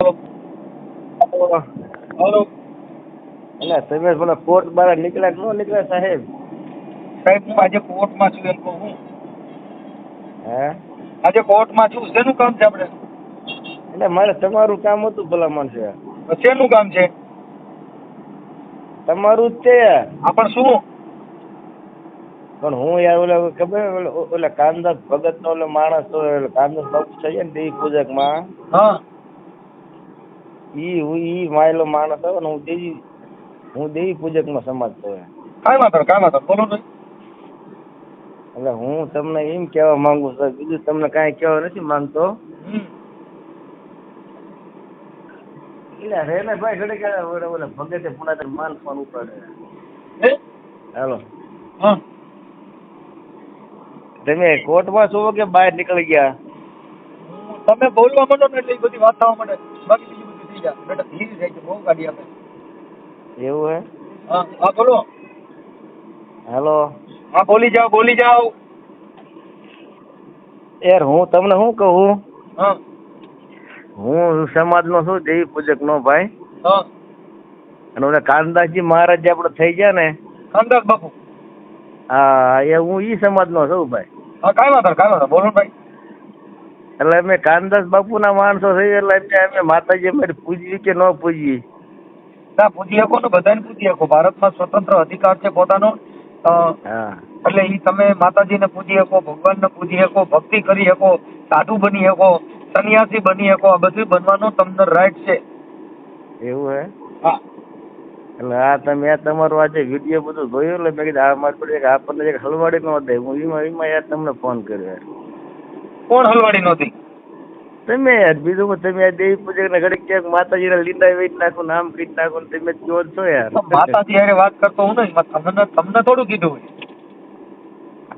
Hello. એટલે તમે મને કોર્ટ બહાર નીકળ્યા કે ન નીકળ્યા સાહેબ? સાહેબ હું આજે કોર્ટમાં છું એમ કહું હે. આજે કોર્ટમાં છું શેનું કામ છે આપણે? એટલે મારે તમારું કામ હતું ભલા માણસે શેનું કામ છે? તમારું જ છે. પણ શું? પણ હું યાર ઓલા ખબર ઓલા- કાંદા ભગત નો ઓલો માણસ કાનદાસ બાપુ છે ને દેવી પૂજકમાં હા. ઈ હું- ઈ માયલો માણસ આવે ને હું દેવી હું દેવી પૂજકમાં સમજતો હોય કાંઈ વાંધો કાંઈ વાંધો બોલો ને. એટલે હું તમને એમ કહેવા માંગુ છું બીજું તમને કાંઈ કહેવા નથી માંગતો. એટલે રેને ભાઈ ઓલા ભગતે પુનાતર માન ફોન ઉપાડે? હાલો. હા. તમે કોર્ટમાં છો કે બહાર નીકળી ગયા? તમે બોલવા માંડો ને એટલે બધી વાત થવા માંડે. બાકી થઈ જાય બેટા ધીરે જાય બહુ ગાડી આપે. એવું હે? હા હા બોલો. હેલો. હા બોલી જાઓ બોલી જાઓ. યાર હું તમને શું કહું? હા. હું સમાજનો છું દેવી પૂજક નો ભાઈ? હા. અને ઓલા કાનદાસજી મહારાજ જે આપણે થઈ ગયા ને? ખાનદાસ બાપુ. હા એ હું ઈ સમાજનો છું ભાઈ. હા કાંઈ વાંધો કાંઈ વાંધો બોલો ભાઈ. એટલે અમે કાનદાસ બાપુના માણસો થઈ એટલે એમને અમે માતાજી અમે પૂજવી કે ન પૂજવી ના પૂજી શકો ને બધાને પૂજી શકો. ભારતમાં સ્વતંત્ર અધિકાર છે પોતાનો. એટલે ઈ તમે માતાજીને પૂજી શકો ભગવાનને પૂજી શકો ભક્તિ કરી શકો સાધુ બની શકો સન્યાસી બની શકો આ બધું બનવાનો તમને રાઈટ છે. એવું હે? હા. એટલે આ તમે આ તમારું આજે વીડિયો બધું જોયું એટલે મેં કીધું આ મારી પડે આપણને એક હલવાડી ન દે હું એમાં એમાં યાર તમને ફોન કર્યો. કોણ હલવાડી નહોતી? તમે યાર બીજું કોઈ તમે આ દેવી પૂજક ને ઘડીક ક્યાંક માતાજીના લીંડા વેચ નાખો નામ કીટ નાખો ને તમે જો છો યાર. માતાજી હારે વાત કરતો હું નહીં તમને તમને થોડું કીધું હોય.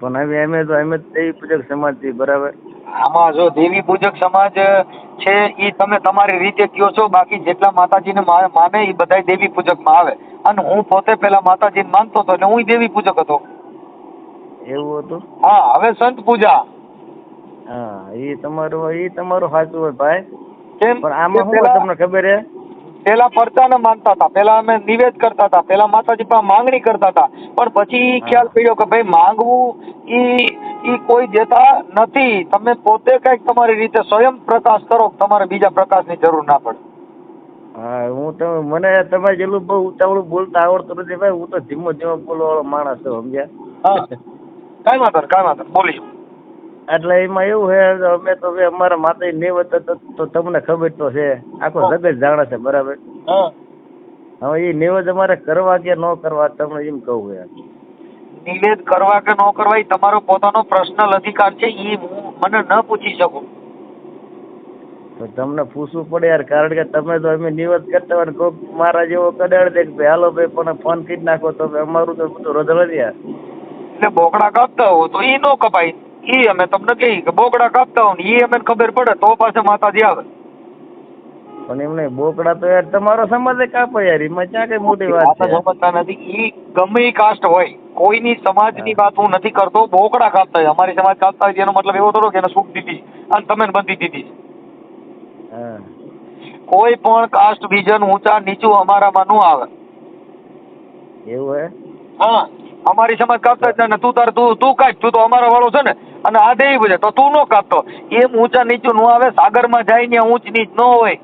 પણ હવે અમે તો એમ દેવી પૂજક સમાજથી બરાબર? આમાં જો દેવી પૂજક સમાજ છે એ તમે તમારી રીતે કયો છો બાકી જેટલા માતાજીને મા- માને એ બધાય દેવી પૂજકમાં આવે. અને હું પોતે પેલા માતાજીને માનતો હતો એટલે હું દેવી પૂજક હતો. એવું હતું? હા હવે સંત પૂજા. હા એ તમારું એ તમારું સાચું હોય ભાઈ. પણ આમાં શું પેલા- તમને ખબર હે? પેલા પરચાને માનતા હતા. પેલા અમે નિવેદ કરતા હતા. પેલા માતાજી પાસે માંગણી કરતા હતા. પણ પછી ખ્યાલ પડ્યો કે ભાઈ માંગવું ઈ ઈ કોઈ દેતા નથી. તમે પોતે કંઈક તમારી રીતે સ્વયં પ્રકાશ કરો તમારે બીજા પ્રકાશની જરૂર ના પડે. હા હું તમે મને તમે જેટલું બહુ ઉતાવળું બોલતા આવડતું નથી ભાઈ. હું તો ધીમો ધીમો બોલવા માણસ છું સમજ્યા? હા. કાંઈ વાંધો નહીં, કાંઈ વાંધો નહીં. એટલે એમાં એવું છે અમે તો અમારા માતા નિવત તો તમને ખબર તો છે. આખો જગત જાણે છે બરાબર? હવે એ નિવેદ અમારે કરવા કે ન કરવા તમને એમ કહું યાર નિવેદ કરવા કે ન કરવા એ તમારો પોતાનો પર્સનલ અધિકાર છે ઈ મને ન પૂછી શકું. તો તમને પૂછવું પડે યાર કારણ કે તમે તો અમે નિવેદ કરતા હોય કોક મારા જેવો કડાડ દે કે હાલો ભાઈ પણ ફોન કરી નાખો તો અમારું તો બધું જ યાર. એટલે બોકડા કાપતા હો તો એ નો કપાય. ઈ અમે તમને કહી કે બોકડા કાપતા હોય ને ઈ અમને ખબર પડે તો પાસે માતાજી આવે. પણ એમ નહીં બોકડા તો યાર તમારો સમાજ કાપો યાર એમાં ક્યાં કઈ મોટી વાત છે સમજતા નથી. ઈ ગમે કાસ્ટ હોય કોઈની સમાજની વાત હું નથી કરતો બોકડા કાપતા હોય. અમારી સમાજ કાપતા હોય એનો મતલબ એવો થોડો કે એને સુખ દીધી અને તમે બંધી દીધી હા. કોઈ પણ કાસ્ટ વિઝન ઊંચા નીચું અમારામાં નું આવે. એવું હે? હા. અમારી સમાજ કાપતા જ ને તું તાર તું તું કાપ તું તો અમારા વાળો છે ને અને આ દેવી પૂજે. તો તું નો કાપતો. એમ ઊંચા નીચું નો આવે સાગરમાં જાય ને ઊંચ નીચ નો હોય.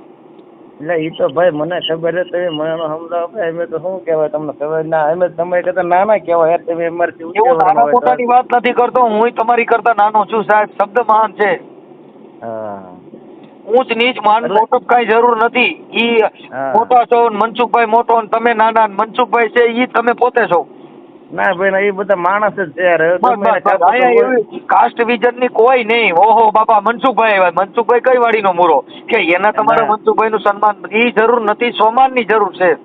એટલે એ તો ભાઈ મને ખબર છે તમે મને સમજાવો. અમે તો શું કહેવાય તમને ખબર? ના અમે તમે કરતા નાના કહેવાય. યાર તમે અમારથી એવું નાના પોતાની વાત નથી કરતો. હું તમારી કરતા નાનો છું સાહેબ. શબ્દ મહાન છે. ઊંચ નીચ માન મોટો કઈ જરૂર નથી. ઈ મોટા છો મનસુખભાઈ મોટો તમે નાના મનસુખભાઈ છે ઈ તમે પોતે છો. ના ભાઈ એ બધા માણસ જ છે યાર. કાસ્ટ વિઝનની કોઈ નહીં. ઓહો બાપા મનસુખભાઈ આવ્યા. મનસુખભાઈ કઈ વાડીનો મૂરો? કે એના તમારા મનસુખભાઈ નું સન્માન? ઈ જરૂર નથી સોમાનની જરૂર છે.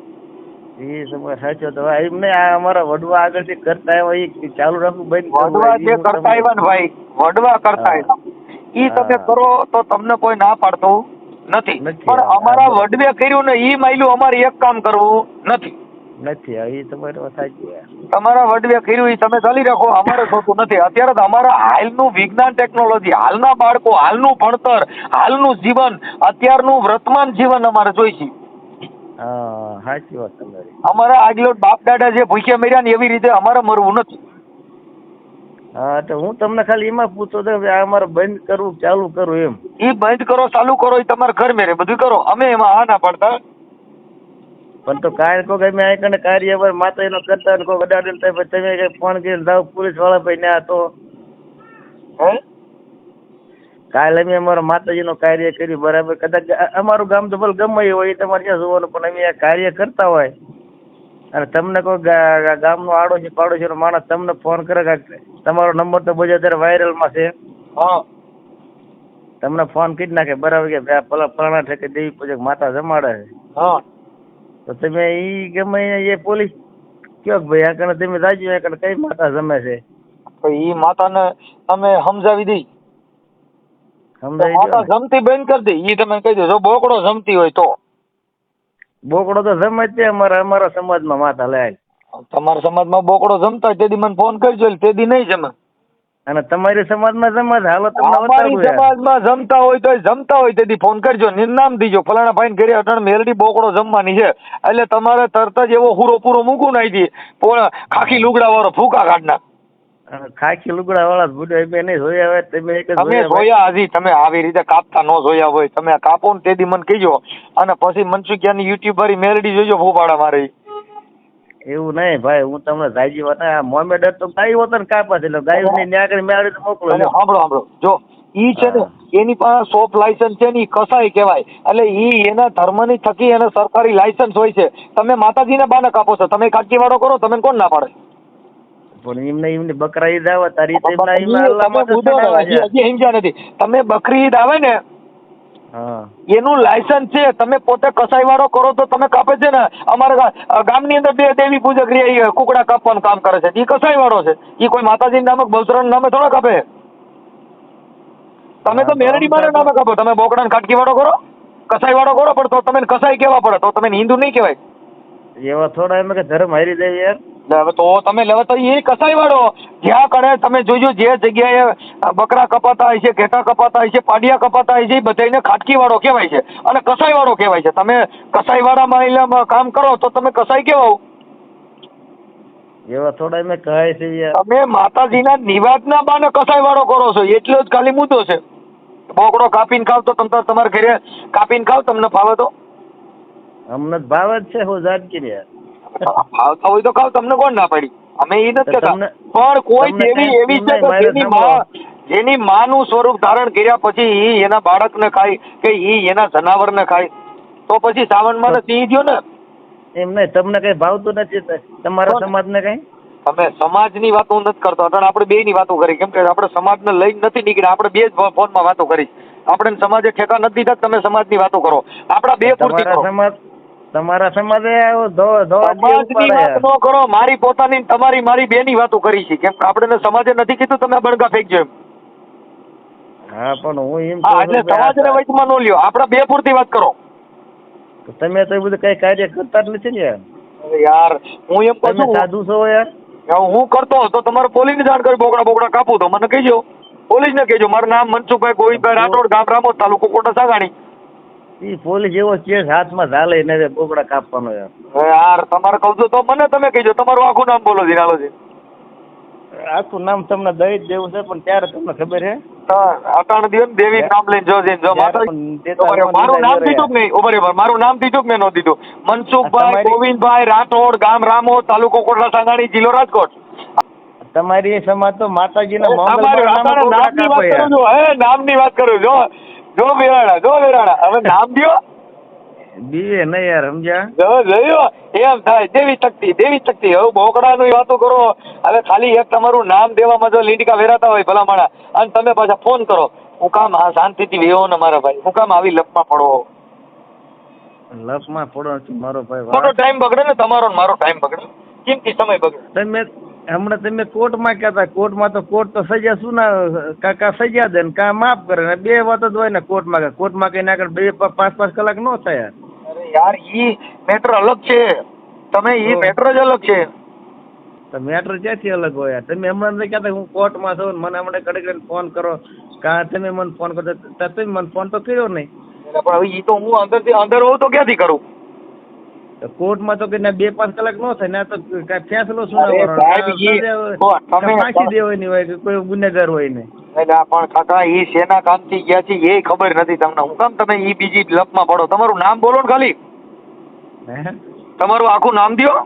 એ સમય સાચો તો એમને આ અમારા વડવા આગળથી કરતા આવ્યા એ ચાલુ રાખવું બંધ વડવા જે કરતા આવ્યા ને ભાઈ વડવા કરતા આવ્યા. ઈ તમે કરો તો તમને કોઈ ના પાડતું નથી. નથી. પણ અમારા વડવે કર્યું ને ઈ માયલું અમારે એક કામ કરવું નથી. નથી હવે તમારે સાચી. તમારા વડવે કર્યું એ તમે ચાલી રાખો અમારે થતું નથી. અત્યારે તો અમારા હાલનું વિજ્ઞાન ટેકનોલોજી હાલના બાળકો હાલનું ભણતર હાલનું જીવન અત્યારનું વર્તમાન જીવન અમારે જોઈશે. હા સાચી વાત તમારી. અમારા આગલો બાપ દાદા જે ભૂખ્યા મર્યા ને એવી રીતે અમારે મરવું નથી. હા તો હું તમને ખાલી એમાં પૂછતો હતો કે અમારે બંધ કરવું ચાલુ કરવું એમ. એ બંધ કરો ચાલુ કરો એ તમારે ઘર મેરે બધું કરો. અમે એમાં હા ના પડતા. પણ તો કાંઈ કોક અમે આ કને કાર્ય પર માતા એનો કરતા ને કોક અડાડે ને પછી તમે કઈ ફોન કરીને જાઓ પોલીસવાળા ભાઈ ના તો. હમ કાલે અમે અમારા માતાજીનો કાર્ય કર્યું બરાબર. કદાચ અમારું ગામ તો ભલે ગમે હોય એ તમારે ક્યાં જોવાનું પણ અમે આ કાર્ય કરતા હોય. અને તમને કોઈ ગામનો આડોશી પાડોશીનો માણસ તમને ફોન કરે કે તમારો નંબર તો બધો અત્યારે વાયરલમાં છે. હા. તમને ફોન કરી નાખે બરાબર કે પેલા ફલાણા ઠેકે દેવી પૂજક માતા જમાડે છે. હા. તો તમે ઈ ગમે એ એ પોલીસ કયો ભાઈ આ તમે રાજી આ કઈ માતા જમે છે? તો ઈ માતાને તમે સમજાવી દઈ. માતા જમતી બંધ કરી દઈ ઈ તમે કહી દો જો બોકડો જમતી હોય તો. બોકડો તો જમે જ અમારા અમારા સમાજમાં માતા લે તમારા સમાજમાં બોકડો જમતા હોય તેદી મને ફોન કરજો તેદી નહીં જમે. અને તમારી સમાજમાં જમે હાલો તમને અમારી સમાજમાં જમતા હોય તો જમતા હોય તેથી ફોન કરજો નિર્નામ દીજો. ફલાણા ભાઈ ઘરે અટણ મેલડી બોકડો જમવાની છે. એટલે તમારે તરત જ એવો હુરો પૂરો મૂકું નાખી દી પોણા ખાખી લુગડા વાળો ફૂકા કાઢના ખાખી લુગડા વાળા બુડો એ બે નહીં જોયા હોય તમે એક તમે જોયા હજી તમે આવી રીતે કાપતા ન જોયા હોય. તમે કાપો ને તેથી મને કહેજો. અને પછી મનસુખિયાની યુટ્યુબ વાળી મેલડી જોજો ફૂફાડા મારી. એવું નહીં ભાઈ હું તમને જાજી વાત મોમેડર તો ગાયું હતો ને કાપા છે એટલે ગાયની ન્યા કરી મેળવી મોકલો સાંભળો સાંભળો જો ઈ છે ને એની પાસે શોપ લાયસન્સ છે ને ઈ કસાય કહેવાય. એટલે ઈ એના ધર્મની થકી એને સરકારી લાયસન્સ હોય છે. તમે માતાજીને બાને કાપો છો. તમે કાકીવાડો કરો તમે કોણ ના પાડે? પણ એમને એમને બકરા ઈદ આવે તારી તમે ને, બકરી ઈદ આવે ને એનું લાયસન્સ છે. તમે પોતે કસાઈવાળો કરો તો તમે કાપે છે ને? અમારા ગામની અંદર બે દેવી પૂજક ઈ કુકડા કાપવાનું કામ કરે છે. એ કસાઈવાળો છે. એ કોઈ માતાજી નામક બલસરણ નામે થોડા કાપે? તમે તો મેરડી મારા નામે કાપો. તમે બોકડા કાટકી વાળો કરો? કસાઈ વાળો કરો પણ તો તમે કસાઈ કેવા પડે? તો તમે હિન્દુ નહીં કહેવાય. એવા થોડા એમ કે ધર્મ હારી દેવી યાર તો તમે લેવા તો એ કસાઈ વાળો. જ્યાં કરે તમે જોજો જે જગ્યાએ બકરા કપાતા હોય છે ઘેટા કપાતા હોય છે પાડિયા કપાતા હોય છે એ બધાને ખાટકીવાળો કહેવાય છે. અને કસાઈવાળો કહેવાય છે. તમે કસાઈ વાળામાં કામ કરો તો તમે કસાઈ કહેવાઓ એવા થોડા મેં કહે છે યાર. તમે માતાજીના નિવાદના બાને કસાઈવાળો કરો છો. એટલો જ ખાલી મુદ્દો છે. બોકડો કાપીને ખાવ તો તમે તમારા ઘરે કાપીને ખાવ તમને ફાવે તો? અમને ભાવે જ છે હું જાનકી યાર. ફાવતા હોય તો ખાવ તમને કોણ ના પાડી? અમે એ નથી કહેતા પણ કોઈ દેવી એવી છે કે જેની માં જેની માનું સ્વરૂપ ધારણ કર્યા પછી ઈ એના બાળકને ખાય કે ઈ એના જનાવરને ખાય. તો પછી સાવનમાં સિંહ ગયો ને. એમ નહીં તમને કઈ ભાવતું નથી તમારા સમાજને કઈ? તમે સમાજની વાતો નથી કરતો. અટણ આપણે બે ની વાતો કરી. કેમ કે આપણે સમાજને લઈને નથી નીકળ્યા. આપણે બે જ ફોનમાં વાતો કરી. આપણે સમાજે ઠેકા નથી દીધા તમે તમે સમાજની વાતો કરો. આપણા બે પૂરતી કરો. સમાજ તમારા સમાજે વાત કરો. મારી પોતાની તમારી મારી બે ની વાતો કરી છે. કેમ કે આપણે સમાજે નથી કીધું તમે બણગા ફેંકજો એમ. હા પણ હું એમ એટલે સમાજને વચમાં ન લ્યો. આપણા બે પૂરતી વાત કરો. તો તમે તો બધું કઈ કાર્ય કરતા જ નથી ને યાર. યાર હું એમ કહું છું સાધુ છો યાર. હું કરતો તો તમારે પોલીસને જાણ કરી બોકડા બોકડા કાપું તો. મને કહેજો. પોલીસને કહેજો. મારું નામ મનસુખભાઈ ગોવિંદભાઈ રાઠોડ ગામ રામોદ તાલુકો કોટા સાગાણી. ઈ પોલીસ એવો કેસ હાથમાં ઝાલે ને રે બોકડા કાપવાનો યાર યાર તમારે કહું છું તો મને તમે કહેજો તમારું આખું નામ બોલો જીનાલોજી આખું નામ તમને દઈ જ દેવું છે પણ ત્યારે તમને ખબર છે અટાણ દિયો દેવી નામ લઈને જો જઈને જો મારું નામ દીધા કે નહીં? ઉભરે મારું નામ દીધું કે મેં ન દીધું. મનસુખભાઈ ગોવિંદભાઈ રાઠોડ ગામ રામો તાલુકો કોટડા સાંગાણી જિલ્લો રાજકોટ. તમારી સમાજ તો માતાજીના અમારે નામની નામની વાત કરું છું. હે નામની વાત કરું જો જો બિરાણા જો બિરાણા હવે નામ દ્યો. બીએ નહીં યાર સમજ્યા? જો જોયો? એમ થાય દેવી શક્તિ દેવી શક્તિ. હવે બોકડાનું વાતો કરો. હવે ખાલી એક તમારું નામ દેવામાં જો લીંડકા વેરાતા હોય ભલા માણા અને તમે પાછા ફોન કરો. હું કામ હા શાંતિથી વેવો ને મારા ભાઈ. હું કામ આવી લપમાં પડો. લપમાં પડો મારો ભાઈ મારો ટાઈમ બગડે ને તમારો ને મારો ટાઈમ બગડે. કિંમતી સમય બગડે? તમે હમણાં તમે કોર્ટમાં કહેતા કોર્ટમાં તો કોર્ટ તો સજા શું ના કાકા સજા દે ને કા માફ કરે ને બે વાત જ હોય ને કોર્ટમાં કે કોર્ટમાં કઈ ના બે પાંચ પાંચ કલાક નો થાય. યાર. અરે યાર ઈ મેટર અલગ છે. તમે ઈ મેટર જ અલગ છે. તો મેટર ક્યાંથી અલગ હોય? તમે હમણાં કહેતા હું કોર્ટમાં છું મને હમણાં કડક કરીને ફોન કરો. કા તમે મને ફોન કરો? તમે મને ફોન તો કર્યો નહીં. પણ હવે ઈ તો હું અંદરથી અંદર હોઉં તો ક્યાંથી કરું? કોર્ટમાં તો કે ના બે પાંચ કલાક નો થાય ના તો કઈ ફેંસલો સુનાવવાનો. ફાંસી દેવાની હોય કોઈ ગુનેગાર હોય ને પણ કાકા ઈ શેના કામથી ગયા છે એ ખબર નથી તમને. હું કામ તમે એ બીજી લપમાં પડો? તમારું નામ બોલો ને ખાલી. તમારું આખું નામ દ્યો.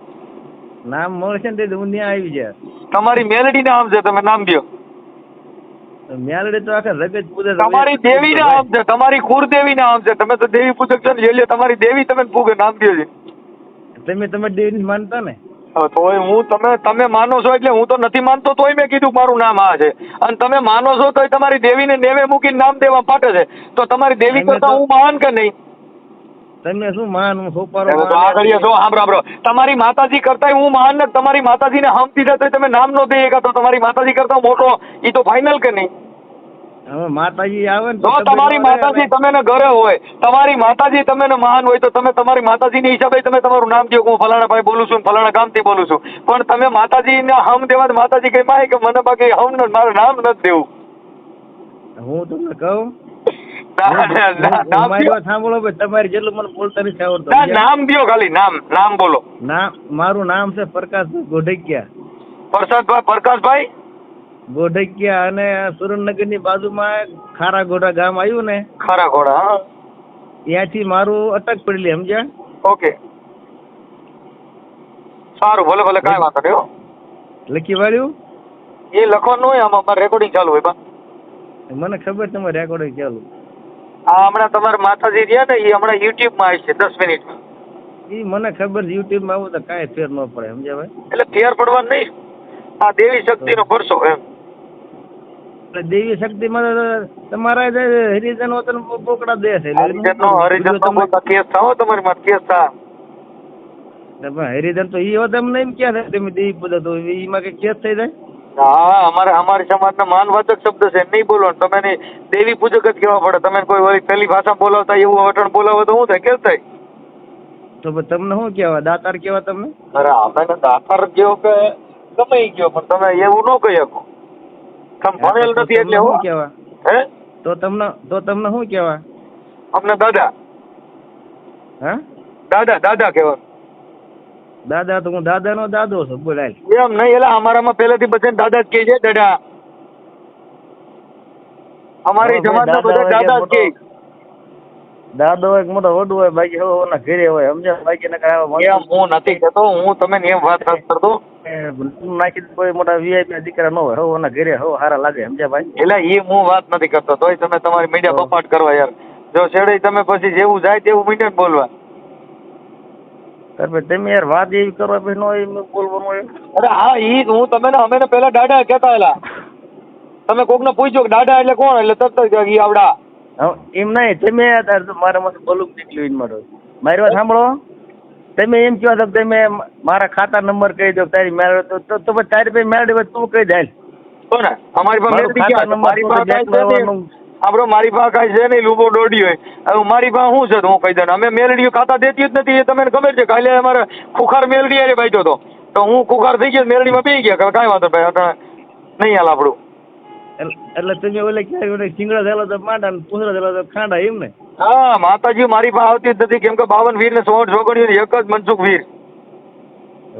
નામ મળશે ને હું ત્યાં આવી જાય. તમારી મેલડી નામ છે તમે નામ દ્યો. મેલડી તો આખા જગત પૂજે તમારી દેવી નામ છે તમારી કુળદેવી નામ છે તમે તો દેવી પૂજક છો ને તમારી દેવી તમે પૂગે નામ દ્યો છે. તમે તમે દેવી માનતા ને? તોય હું તમે તમે માનો છો એટલે હું તો નથી માનતો તોય મેં કીધું મારું નામ આ છે. અને તમે માનો છો તોય તમારી દેવીને નેવે મૂકીને નામ દેવા પાટે છે. તો તમારી દેવી કરતા હું મહાન કે નહીં? તમે શું માન હું સોપારો આગળ જો સાંભળો સાંભળો તમારી માતાજી કરતા હું મહાન ને તમારી માતાજીને હમ દીધા તો તમે નામ નો દઈએ તો તમારી માતાજી કરતા મોટો. ઈ તો ફાઇનલ કે નહીં? માતાજી આવે ને જો તો તમારી માતાજી તમે ઘરે હોય. તમારી માતાજી તમે મહાન હોય તો તમે તમારી માતાજી ની હિસાબે તમે તમારું નામ કહો હું ફલાણા ભાઈ બોલું છું ફલાણા ગામથી બોલું છું. પણ તમે માતાજી ને હમ દેવા માતાજી કઈ માય કે મને બાકી હમ ન મારું નામ નથી દેવું. હું તમને કહું? નામ મારું નામ છે પ્રકાશ ગોઢકિયા. પ્રસાદભાઈ પ્રકાશભાઈ? ગોઢકિયા અને સુરેન્દ્રનગરની બાજુમાં ખારા ગોઢા ગામ આવ્યું ને? ખારા હા. ત્યાંથી મારું અટક પડેલી સમજ્યા? ઓકે. સારું ભલે ભલે કાંઈ વાંધો નહીં લખી વાળ્યું? એ લખવાનું હોય આમાં અમારે રેકોર્ડિંગ ચાલુ હોય બા. મને ખબર તમારે રેકોર્ડિંગ ચાલુ. આ હમણાં તમારા માતાજી રહ્યા ને એ હમણાં યુટ્યુબમાં આવી છે દસ મિનિટમાં. એ મને ખબર છે યુટ્યુબમાં આવું તો કાંઈ ફેર ન પડે સમજ્યા એટલે ફેર પડવા નહીં. આ દેવી શક્તિનો પરસો એમ. એટલે દેવી શક્તિ માં તમારા હરિજન વતન પોકડા દે છે. બોલતા કેસ થાઓ તમારી માં કેસ થા. તમે હરિજન તો ઈ હોત એમ થાય? તમે દેવી પૂજા તો એમાં કઈ કેસ થઈ જાય? હા અમારે અમારી સમાજના માનવાચક શબ્દ છે નહીં બોલવાનું. તમે દેવી પૂજક જ કહેવા પડે. તમે કોઈ વળી પેલી ભાષા બોલાવતા એવું અવટણ બોલાવો તો શું થાય? કેસ થાય. તો તમને શું કેવા દાતાર કેવા તમને? અરે અમે દાતાર જેવો કે ગમે ગયો પણ તમે એવું ન કહી શકો. તમે ભણેલ નથી એટલે હું? શું કહેવાય હે? તો તમને તો તમને શું કેવા અમને દાદા. હા? દાદા દાદા કેવા દાદા તો હું દાદા નો દાદો છું બોલાય એમ નહીં એટલે અમારામાં પહેલેથી બધા દાદા જ કહે છે દાદા. અમારી દાદા બધા દાદા જ કે કહે. દાદો હોય કે મોટો વડુ હોય બાકી ઘરે હોય સમજ્યા? બાકી હું નથી કહેતો હું તમે એમ વાત કરતો નાખી કોઈ મોટા વીઆઈપી દીકરા ન હોય. હવે ઓના ઘરે હવે સારા લાગે સમજ્યા ભાઈ. એટલે એ હું વાત નથી કરતો. તોય તમે તમારી મીડિયા. બપાટ કરવા યાર. જો છેડે તમે પછી જેવું જાય તેવું મીડિયા બોલવા. પછી તમે યાર વાત એવી કરો નો એમ બોલવાનું અરે હા ઈ હું તમે ને અમે પેલા દાદા કહેતા એલા તમે કોકને પૂછ્યો કે દાદા એટલે કોણ? એટલે તરત ઈ આવડા. એમ નહીં તમે મારા માંથી બોલું નીકળ્યું માટે મારી વાત સાંભળો. તમે એમ કહો છો તમે મારા ખાતા નંબર કહી દો તારી મેળ તો તો તો તારી પાસે મેળ હોય તું કહી દે હાલ. અમારી પાસે મારું પાસે આપડો. મારી પાસે કાંઈ છે નહીં લૂબો દોડી હોય. હવે મારી પાસે શું છે હું કહી દઉં. અમે મેલડીઓ ખાતા દેતી જ નથી એ તમને ખબર છે કાલે અમારે ખુખાર મેલડી હારે ભાઈ હતો. તો હું ખુખાર થઈ ગયો મેલડીમાં પી ગયા. કાંઈ વાંધો ભાઈ નહીં હાલ આપણું. એટલે તમે ઓલે ક્યાંય સિંગડા થયેલો તો માંડા ને થયેલો તો ખાંડા એમ ને? હા માતાજી મારી પાસે આવતી જ નથી. કેમ કે બાવન વીર ને સોળ છોકરીઓ એક જ મનસુખ વીર.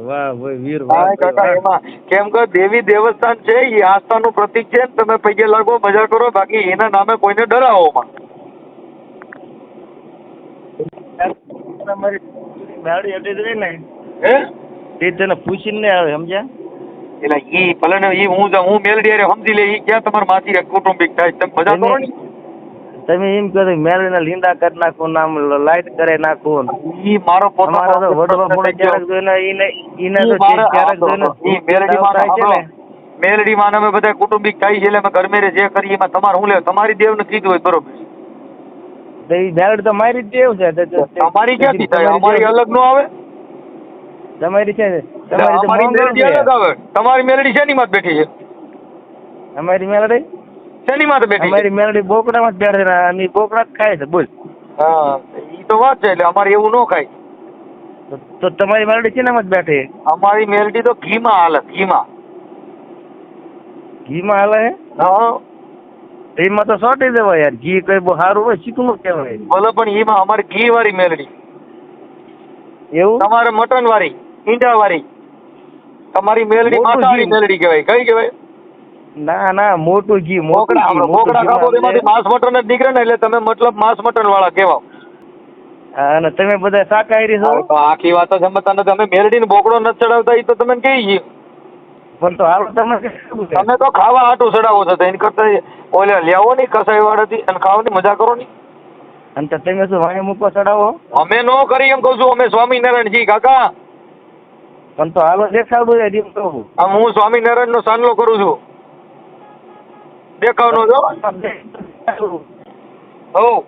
વાહ વીર કાકા એમાં કેમ કે દેવી દેવસ્થાન છે એ આસ્થાનું પ્રતીક છે ને તમે પૈકે લાગો મજા કરો બાકી એના નામે કોઈને ડરાવો માં તમારી ગાડી રહી ને હે? તે તને પૂછીને આવે સમજ્યા? એટલે ઈ ભલે ને ઈ હું હું મેલડી હારે સમજી લે ઈ ક્યાં તમારા માથી કુટુંબિક થાય તમે મજા કરો ને. તમે એમ કહો છો મેળવીને લીંડા કરી નાખું નામ લાઈટ કરે નાખું ઈ મારો અમારો તો વડવા પોતાનો ક્યારેક જોઈને ઈને ઈને તો ક્યારેક જોઈને ઈ મેલડી માં થાય છે ને. મેલડી માં અમે બધા કુટુંબિક થાય છે એટલે અમે ઘરમેરે જે કરીએ એમાં તમારે હું લે તમારી દેવ ને કીધું હોય બરોબર. તો ઈ મેળવી તો મારી દેવ છે. તમારી ક્યાંથી થાય? અમારી અલગ નો આવે? તમારી છે તમારી તો મેલડી છે. અલગ આવે. તમારી મેલડી શેની માં બેઠી છે? અમારી મેલડી? શેની માં બેઠી અમારી મેલડી બોકડામાં જ બેઠે અને બોકડા જ ખાય છે બોલ. હા ઈ તો વાત છે એટલે અમારે એવું ન ખાય. તો- તો તમારી મેલડી છે માં જ બેઠે અમારી મેલડી તો ઘીમાં હાલે ઘીમાં. ઘીમાં હાલે હે? એમાં તો સોટી દેવાય યાર ઘી કઈ બહુ સારું હોય ચીકણું કહેવાય. ભલે પણ એમાં અમારી ઘી વાળી મેલડી એવું? તમારે મટન વાળી ઈંડા વાળી તમારી મેલડી માતાની મેલડી કહેવાય. કઈ કહેવાય? ના ના મોટું ઘી મોકડા મોકડા ઘીમાં એમાંથી માંસ મટન જ નીકળે ને એટલે તમે મતલબ માંસ મટન વાળા કહેવાઓ. અને તમે બધા શાકાહારી છો? તો આખી વાત સમજતા નથી. અમે મેલડીને બોકડો ન ચડાવતા એ તો તમે કે છીએ પણ તો હાલ તમે તમે તો ખાવા આટું ચડાવો છો એની કરતા ઓલે લેવો નહીં કસાઈ વાળાથી અને ખાવાની મજા કરો નહીં. અને તમે શું વાણી મૂકો ચડાવો? અમે નો કરી એમ કહું છું અમે સ્વામિનારાયણ જી કાકા. પણ તો હાલો દેખાડું હું સ્વામિનારાયણ નો સાનલો કરું છું. દેખાવનો જો દેખાડું. હો